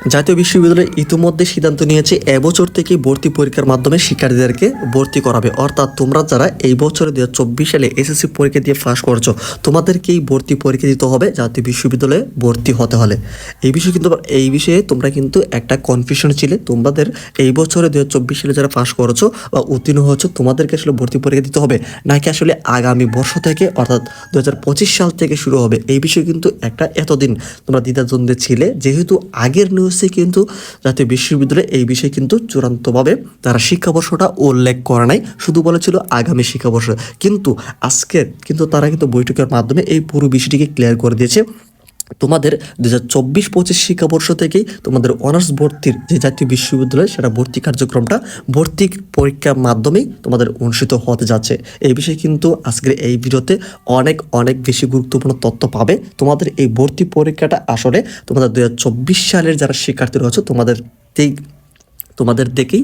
জাতীয় বিশ্ববিদ্যালয় ইতিমধ্যে সিদ্ধান্ত নিয়েছে, এবছর থেকে ভর্তি পরীক্ষার মাধ্যমে শিক্ষার্থীদেরকে ভর্তি করাবে। অর্থাৎ তোমরা যারা এই বছরে দু সালে এসএসসি পরীক্ষা দিয়ে পাস করছ, তোমাদেরকেই ভর্তি পরীক্ষা দিতে হবে, জাতীয় বিশ্ববিদ্যালয়ে ভর্তি হতে হলে। এই বিষয়ে কিন্তু এই বিষয়ে তোমরা কিন্তু একটা কনফিউশন ছিলে। তোমাদের এই বছরে দু সালে যারা ফাঁস করেছ বা উত্তীর্ণ হয়েছো, তোমাদেরকে আসলে ভর্তি পরীক্ষা দিতে হবে, নাকি আসলে আগামী বর্ষ থেকে, অর্থাৎ দু হাজার পঁচিশ সাল থেকে শুরু হবে? এই বিষয়ে কিন্তু একটা এতদিন তোমরা দ্বিধাদ্বন্দ্বে ছিলে। যেহেতু আগের নিউজে কিন্তু জাতীয় বিশ্ববিদ্যালয়ে এই বিষয়ে কিন্তু চূড়ান্তভাবে তারা শিক্ষাবর্ষটা উল্লেখ করে নাই। শুধু বলেছিল আগামী শিক্ষাবর্ষ। কিন্তু আজকে কিন্তু তারা কিন্তু বৈঠকের মাধ্যমে এই পুরো বিষয়টিকে ক্লিয়ার করে দিয়েছে। তোমাদের দু হাজার চব্বিশ পঁচিশ শিক্ষাবর্ষ থেকেই তোমাদের অনার্স ভর্তির যে জাতীয় বিশ্ববিদ্যালয়, সেটা ভর্তি কার্যক্রমটা ভর্তি পরীক্ষার মাধ্যমেই তোমাদের অনুষ্ঠিত হতে যাচ্ছে। এই বিষয়ে কিন্তু আজকের এই ভিডিওতে অনেক অনেক বেশি গুরুত্বপূর্ণ তথ্য পাবে। তোমাদের এই ভর্তি পরীক্ষাটা আসলে তোমাদের দু হাজার চব্বিশ সালের যারা শিক্ষার্থী রয়েছে, তোমাদের তোমাদের দেখেই,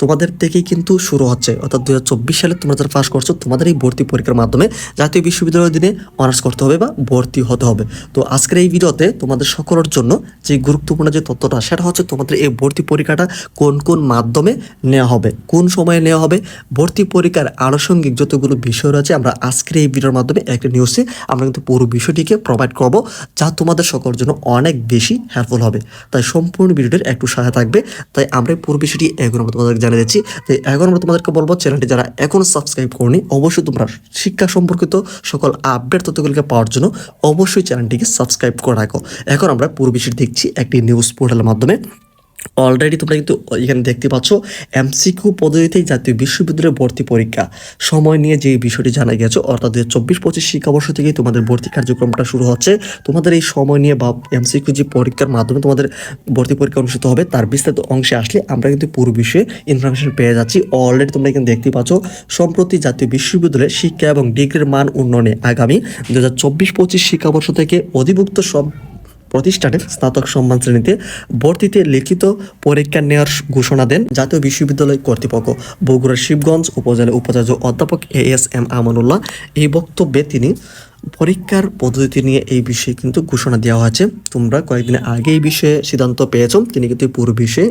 তোমাদের থেকেই কিন্তু শুরু হচ্ছে। অর্থাৎ দু হাজার চব্বিশ সালে তোমরা যারা পাস করছ, তোমাদের এই ভর্তি পরীক্ষার মাধ্যমে জাতীয় বিশ্ববিদ্যালয়ের দিনে অনার্স করতে হবে বা ভর্তি হতে হবে। তো আজকের এই ভিডিওতে তোমাদের সকলের জন্য যে গুরুত্বপূর্ণ যে তথ্যটা, সেটা হচ্ছে তোমাদের এই ভর্তি পরীক্ষাটা কোন কোন মাধ্যমে নেওয়া হবে, কোন সময়ে নেওয়া হবে। ভর্তি পরীক্ষার আনুষঙ্গিক যতগুলো বিষয় রয়েছে, আমরা আজকের এই ভিডিওর মাধ্যমে একটা নিউজে আমরা কিন্তু পুরো বিষয়টিকে প্রোভাইড করব, যা তোমাদের সকলের জন্য অনেক বেশি হেল্পফুল হবে। তাই সম্পূর্ণ ভিডিওটির একটু সহায় থাকবে। তাই আমরা এই পুরো বিষয়টি এখন আমরা তোমাদেরকে জানিয়ে দিচ্ছি। তাই এখন আমরা তোমাদেরকে বলব চ্যানেলটি যারা এখনও সাবস্ক্রাইব করনি, অবশ্যই তোমরা শিক্ষা সম্পর্কিত সকল আপডেট তথ্যগুলিকে পাওয়ার জন্য অবশ্যই চ্যানেলটিকে সাবস্ক্রাইব করে রাখো। এখন আমরা পুরো বিষয়টি দেখছি একটি নিউজ পোর্টালের মাধ্যমে। অলরেডি তোমরা কিন্তু এখানে দেখতে পাচ্ছ এমসিকিউ পদ্ধতিতেই জাতীয় বিশ্ববিদ্যালয়ের ভর্তি পরীক্ষা। সময় নিয়ে যে বিষয়টি জানা গেছে অর্থাৎ দু চব্বিশ পঁচিশ শিক্ষাবর্ষ থেকেই তোমাদের ভর্তি কার্যক্রমটা শুরু হচ্ছে। তোমাদের এই সময় নিয়ে বা এমসিকিউ যে পরীক্ষার মাধ্যমে তোমাদের ভর্তি পরীক্ষা অনুষ্ঠিত হবে, তার বিস্তারিত অংশে আসলে আমরা কিন্তু পুরো বিষয়ে ইনফরমেশন পেয়ে যাচ্ছি। অলরেডি তোমরা এখানে দেখতে পাচ্ছ, সম্প্রতি জাতীয় বিশ্ববিদ্যালয়ে শিক্ষা এবং ডিগ্রির মান উন্নয়নে আগামী দু হাজার চব্বিশ পঁচিশ শিক্ষাবর্ষ থেকে অধিভুক্ত সব প্রতিষ্ঠানের স্নাতক সম্মান শ্রেণীতে ভর্তিতে লিখিত পরীক্ষা নেওয়ার ঘোষণা দেন জাতীয় বিশ্ববিদ্যালয় কর্তৃপক্ষ। বগুড়ার শিবগঞ্জ উপজেলা উপাচার্য অধ্যাপক এ এস এম আমানুল্লাহ এই বক্তব্যে তিনি পরীক্ষার পদ্ধতি নিয়ে এই বিষয়ে কিন্তু ঘোষণা দেওয়া হয়েছে তোমরা কয়েকদিন আগে এই বিষয়ে সিদ্ধান্ত পেয়েছ। তিনি কিন্তু পুরো বিষয়ে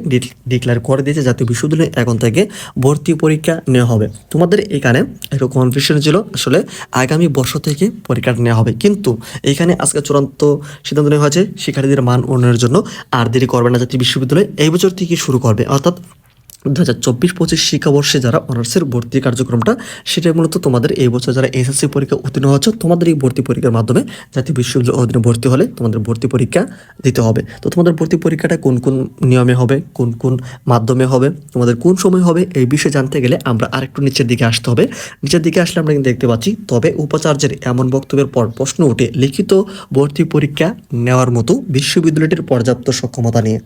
ডিক্লেয়ার করে দিয়েছে জাতীয় বিশ্ববিদ্যালয়ে এখন থেকে ভর্তি পরীক্ষা নেওয়া হবে। তোমাদের এখানে একটু কনফিউশন ছিল, আসলে আগামী বর্ষ থেকে পরীক্ষাটা নেওয়া হবে। কিন্তু এখানে আজকে চূড়ান্ত সিদ্ধান্ত নেওয়া হয়েছে, শিক্ষার্থীদের মান উন্নয়নের জন্য আর দেরি করবে না জাতীয় বিশ্ববিদ্যালয়। এই বছর থেকে শুরু করবে। অর্থাৎ দু হাজার চব্বিশ পঁচিশ শিক্ষাবর্ষে যারা অনার্সের ভর্তি কার্যক্রমটা সেটা মূলত তোমাদের এই বছর যারা এসএসসি পরীক্ষা উত্তীর্ণ হচ্ছে তোমাদের এই ভর্তি পরীক্ষার মাধ্যমে জাতীয় বিশ্ববিদ্যালয়ের অধীনে ভর্তি হলে তোমাদের ভর্তি পরীক্ষা দিতে হবে। তো তোমাদের ভর্তি পরীক্ষাটা কোন কোন নিয়মে হবে, কোন কোন মাধ্যমে হবে, তোমাদের কোন সময় হবে, এই বিষয়ে জানতে গেলে আমরা আরেকটু নিচের দিকে আসতে হবে। নিচের দিকে আসলে আমরা কিন্তু দেখতে পাচ্ছি, তবে উপাচার্যের এমন বক্তব্যের পর প্রশ্ন উঠে লিখিত ভর্তি পরীক্ষা নেওয়ার মতো বিশ্ববিদ্যালয়টির পর্যাপ্ত সক্ষমতা নিয়ে।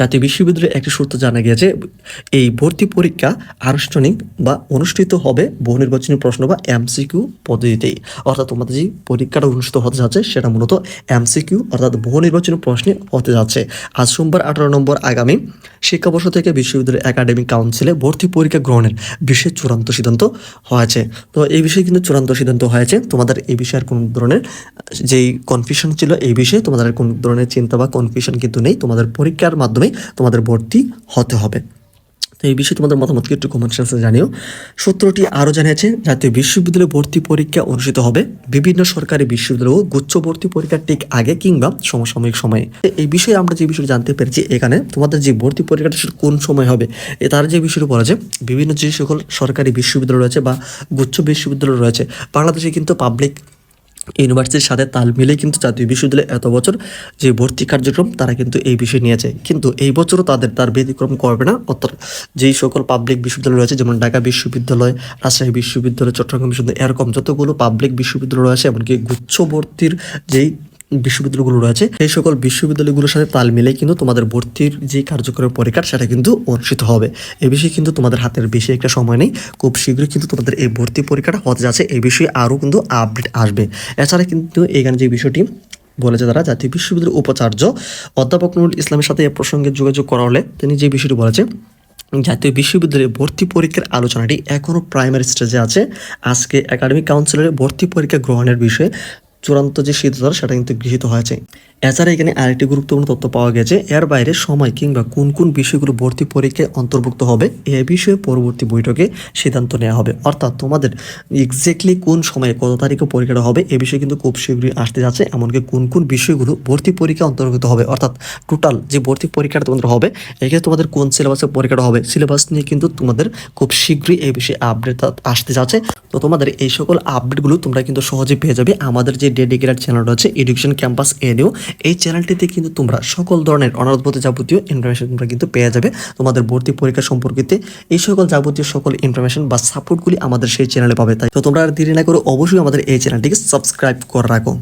জাতীয় বিশ্ববিদ্যালয়ের একটি সূত্র জানা গিয়েছে, এই ভর্তি পরীক্ষা আনুষ্ঠানিক বা অনুষ্ঠিত হবে বহু নির্বাচনী প্রশ্ন বা এমসিকিউ পদ্ধতিতেই। অর্থাৎ তোমাদের যে পরীক্ষাটা অনুষ্ঠিত হতে যাচ্ছে, সেটা মূলত এমসিকিউ, অর্থাৎ বহু নির্বাচনী প্রশ্নে হতে যাচ্ছে। আজ সোমবার আঠারো নম্বর আগামী শিক্ষাবর্ষ থেকে বিশ্ববিদ্যালয় একাডেমিক কাউন্সিলে ভর্তি পরীক্ষা গ্রহণের বিষয়ে চূড়ান্ত সিদ্ধান্ত হয়েছে। তো এই বিষয়ে কিন্তু চূড়ান্ত সিদ্ধান্ত হয়েছে। তোমাদের এই বিষয়ের কোনো ধরনের যেই কনফিউশন ছিল, এই বিষয়ে তোমাদের কোনো ধরনের চিন্তা বা কনফিউশন কিন্তু নেই। তোমাদের পরীক্ষার মাধ্যমে তোমাদের ভর্তি হতে হবে। তো এই বিষয়ে তোমাদের মতামতকে একটু কমেন্ট সেকশনে জানিও। সূত্রটি আরও জানিয়েছে, জাতীয় বিশ্ববিদ্যালয়ে ভর্তি পরীক্ষা অনুষ্ঠিত হবে। বিভিন্ন সরকারি বিশ্ববিদ্যালয় ও গুচ্ছ ভর্তি পরীক্ষার ঠিক আগে কিংবা সমসাময়িক সময়ে। এই বিষয়ে আমরা যে বিষয়টি জানতে পেরেছি এখানে, তোমাদের যে ভর্তি পরীক্ষাটা কোন সময় হবে, এ তার যে বিষয়টি বলা যায় বিভিন্ন যে সকল সরকারি বিশ্ববিদ্যালয় রয়েছে বা গুচ্ছ বিশ্ববিদ্যালয় রয়েছে, বাংলাদেশে কিন্তু পাবলিক ইউনিভার্সিটির সাথে তাল মিলে কিন্তু জাতীয় বিশ্ববিদ্যালয়ে এত বছর যে ভর্তি কার্যক্রম তারা কিন্তু এই বিষয় নিয়েছে। কিন্তু এই বছরও তাদের তার ব্যতিক্রম করবে না। অর্থাৎ যেই সকল পাবলিক বিশ্ববিদ্যালয় রয়েছে, যেমন ঢাকা বিশ্ববিদ্যালয়, রাজশাহী বিশ্ববিদ্যালয়, চট্টগ্রাম বিশ্ববিদ্যালয়, এরকম যতগুলো পাবলিক বিশ্ববিদ্যালয় রয়েছে, এমনকি গুচ্ছ ভর্তির যেই বিশ্ববিদ্যালয়গুলো রয়েছে, সেই সকল বিশ্ববিদ্যালয়গুলোর সাথে তাল মিলে কিন্তু তোমাদের ভর্তির যে কার্যক্রমের পরীক্ষা সেটা কিন্তু অনুষ্ঠিত হবে। এ বিষয়ে কিন্তু তোমাদের হাতের বেশি একটা সময় নেই। খুব শীঘ্রই কিন্তু তোমাদের এই ভর্তি পরীক্ষাটা হতে যাচ্ছে। এই বিষয়ে আরও কিন্তু আপডেট আসবে। এছাড়া কিন্তু এখানে যে বিষয়টি বলেছে তারা, জাতীয় বিশ্ববিদ্যালয়ের উপাচার্য অধ্যাপক নুরুল ইসলামের সাথে এ প্রসঙ্গে যোগাযোগ করা হলে তিনি যে বিষয়টি বলেছে জাতীয় বিশ্ববিদ্যালয়ে ভর্তি পরীক্ষার আলোচনাটি এখনও প্রাইমারি স্টেজে আছে। আজকে একাডেমিক কাউন্সিলের ভর্তি পরীক্ষা গ্রহণের বিষয়ে চূড়ান্ত যে সিদ্ধান্ত, সেটা কিন্তু গৃহীত হয়েছে। এছাড়া এখানে আরেকটি গুরুত্বপূর্ণ তথ্য পাওয়া গেছে, এর বাইরে সময় কিংবা কোন কোন বিষয়গুলো ভর্তি পরীক্ষায় অন্তর্ভুক্ত হবে, এ বিষয়ে পরবর্তী বৈঠকে সিদ্ধান্ত নেওয়া হবে। অর্থাৎ তোমাদের এক্স্যাক্টলি কোন সময়ে কত তারিখে পরীক্ষাটা হবে, এ বিষয়ে কিন্তু খুব শীঘ্রই আসতে যাচ্ছে, এমনকি কোন কোন বিষয়গুলো ভর্তি পরীক্ষা অন্তর্ভুক্ত হবে। অর্থাৎ টোটাল যে ভর্তি পরীক্ষাটা তোমাদের হবে, এক্ষেত্রে তোমাদের কোন সিলেবাসে পরীক্ষাটা হবে সিলেবাস নিয়ে কিন্তু তোমাদের খুব শীঘ্রই এই বিষয়ে আপডেট আসতে যাচ্ছে। তো তোমাদের এই সকল আপডেটগুলো তোমরা কিন্তু সহজে পেয়ে যাবে। আমাদের যে ডেডিকেটেড চ্যানেলটা হচ্ছে এডুকেশন ক্যাম্পাস এনিউ এই চ্যানেলটিতে কিন্তু তোমরা সকল ধরনের অনারোধ যাবতীয় ইনফরমেশন তোমরা কিন্তু পেয়ে যাবে। তোমাদের ভর্তি পরীক্ষা সম্পর্কিত এই সকল যাবতীয় সকল ইনফরমেশন বা সাপোর্টগুলি আমাদের সেই চ্যানেলে পাবে। তাই তো তোমরা আর দেরি না করে অবশ্যই আমাদের এই চ্যানেলটিকে সাবস্ক্রাইব করে রাখো।